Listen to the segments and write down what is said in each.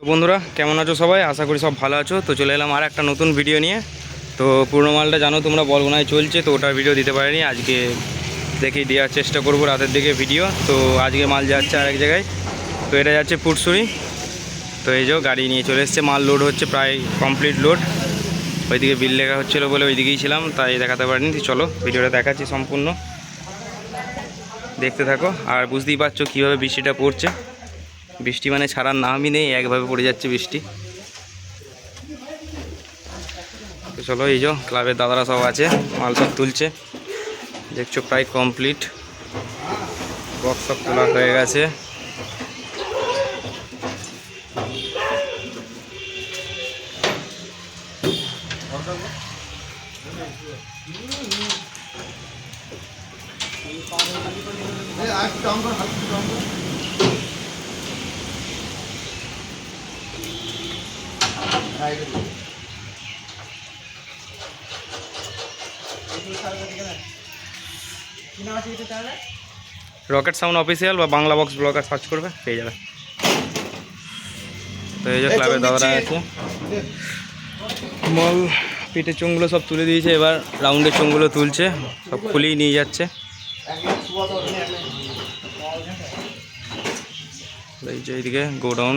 তো বন্ধুরা, কেমন আছো সবাই? আশা করি সব ভালো আছো। তো চলে এলাম আর একটা নতুন ভিডিও নিয়ে। তো পুরনো মালটা জানো তোমরা, বলগুনায় চলছে, তো ওটার ভিডিও দিতে পারিনি। আজকে দেখি দেওয়ার চেষ্টা করব রাতের দিকে ভিডিও তো আজকে মাল যাচ্ছে আরেক জায়গায়। তো এটা যাচ্ছে পুরসুরি তো এই যে গাড়ি নিয়ে চলে এসছে। মাল লোড হচ্ছে প্রায় কমপ্লিট লোড ওইদিকে বিল লেখা হচ্ছিল বলে ওইদিকেই ছিলাম, তাই দেখাতে পারিনি। চলো ভিডিওটা দেখাচ্ছি সম্পূর্ণ। দেখতে থাকো। আর বুঝতেই পারছ কীভাবে বৃষ্টিটা পড়ছে। বৃষ্টি মানে ছাড়ার নামই নেই, একভাবে পড়ে যাচ্ছে বৃষ্টি। চলো এই যে ক্লাবের দাদারা সব আছে, মাল সব তুলছে। দেখছ প্রায় কমপ্লিট বক্স সব তোলা হয়ে গেছে। রকেট সাউন্ড অফিসিয়াল বা বাংলা বক্স ব্লগার সার্চ করবে পেয়ে যাবে। তো এই যে ক্লাবের দাদারা আছে। মল পিঠের চোঙগুলো সব তুলে দিয়েছে এবার রাউন্ডের চোঙগুলো তুলছে সব খুলেই নিয়ে যাচ্ছে। এই যে এইদিকে গোডাউন।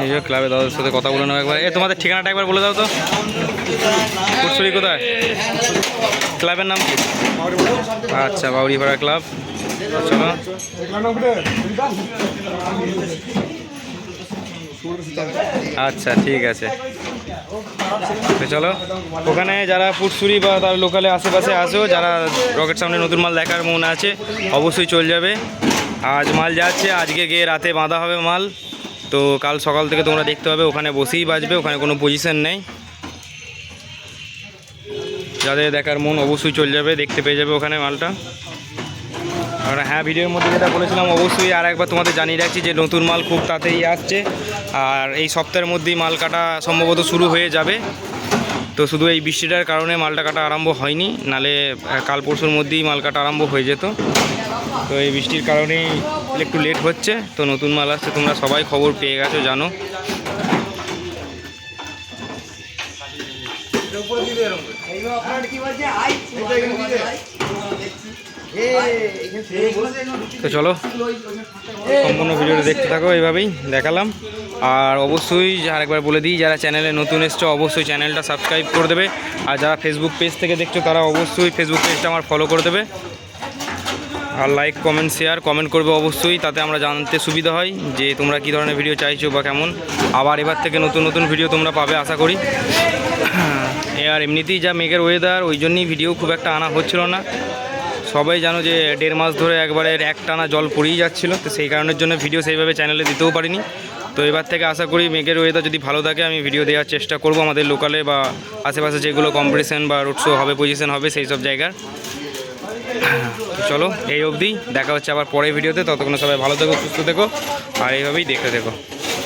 এই যে ক্লাবে দাদার সাথে কথা বলে নেব একবার। এ, তোমাদের ঠিকানাটা একবার বলে দাও তো। কুটসুরি কোথায়? ক্লাবের নাম কি? আচ্ছা বাউরিপাড়া ক্লাব চলো। আচ্ছা ঠিক আছে। চলো, ওখানে যারা পুটসুরি বা তার লোকালে আশেপাশে আসো, যারা রকেট সামনে নতুন মাল দেখার মন আছে, অবশ্যই চলে যাবে। আজ মাল যাচ্ছে, আজকে গিয়ে রাতে বাঁধা হবে মাল। তো কাল সকাল থেকে তোমরা দেখতে হবে ওখানে বসেই বাজবে ওখানে কোনো পজিশন নেই। যাদের দেখার মন অবশ্যই চলে যাবে, দেখতে পেয়ে যাবে ওখানে মালটা। আর হ্যাঁ ভিডিওর মধ্যে যেটা বলেছিলাম, অবশ্যই আর একবার তোমাদের জানিয়ে রাখছি যে নতুন মাল খুব তাড়াতাড়ি আসছে। আর এই সপ্তাহের মধ্যেই মাল কাটা সম্ভবত শুরু হয়ে যাবে। তো শুধু এই বৃষ্টিটার কারণে মালটা কাটা আরম্ভ হয়নি, নালে কাল পরশুর মধ্যেই মাল কাটা আরম্ভ হয়ে যেত। তো এই বৃষ্টির কারণেই একটু লেট হচ্ছে, তো নতুন মাল আসছে, তোমরা সবাই খবর পেয়ে গেছো, জানো। তো চলো, সম্পূর্ণ ভিডিওটা দেখতে থাকো, এইভাবেই দেখালাম। আর অবশ্যই আরেকবার বলে দিই, যারা চ্যানেলে নতুন এসছো, অবশ্যই চ্যানেলটা সাবস্ক্রাইব করে দেবে। আর যারা ফেসবুক পেজ থেকে দেখছ, তারা অবশ্যই ফেসবুক পেজটা আমার ফলো করে দেবে। আর লাইক কমেন্ট শেয়ার কমেন্ট করবে অবশ্যই, তাতে আমরা জানতে সুবিধা হয় যে তোমরা কী ধরনের ভিডিও চাইছো বা কেমন। আবার এবার থেকে নতুন নতুন ভিডিও তোমরা পাবে, আশা করি। আর এমনিতেই যা মেঘের ওয়েদার ওই জন্যই ভিডিও খুব একটা আনা হচ্ছিল না। সবাই জানো যে দেড় মাস ধরে একবারে এক টানা জল পড়েই যাচ্ছিল, তো সেই কারণের জন্য ভিডিও সেইভাবে চ্যানেলে দিতেও পারিনি। তো এবার থেকে আশা করি মেঘের ওয়েদার যদি ভালো থাকে, আমি ভিডিও দেওয়ার চেষ্টা করব আমাদের লোকালে বা আশেপাশে যেগুলো কম্পিটিশন বা রোড শো হবে পজিশন হবে, সেই সব জায়গার। চলো, এই অবধি দেখা হচ্ছে আবার পরের ভিডিওতে। ততক্ষণ সবাই ভালো থেকো, সুস্থ থেকো, আর এইভাবেই দেখতে থেকো।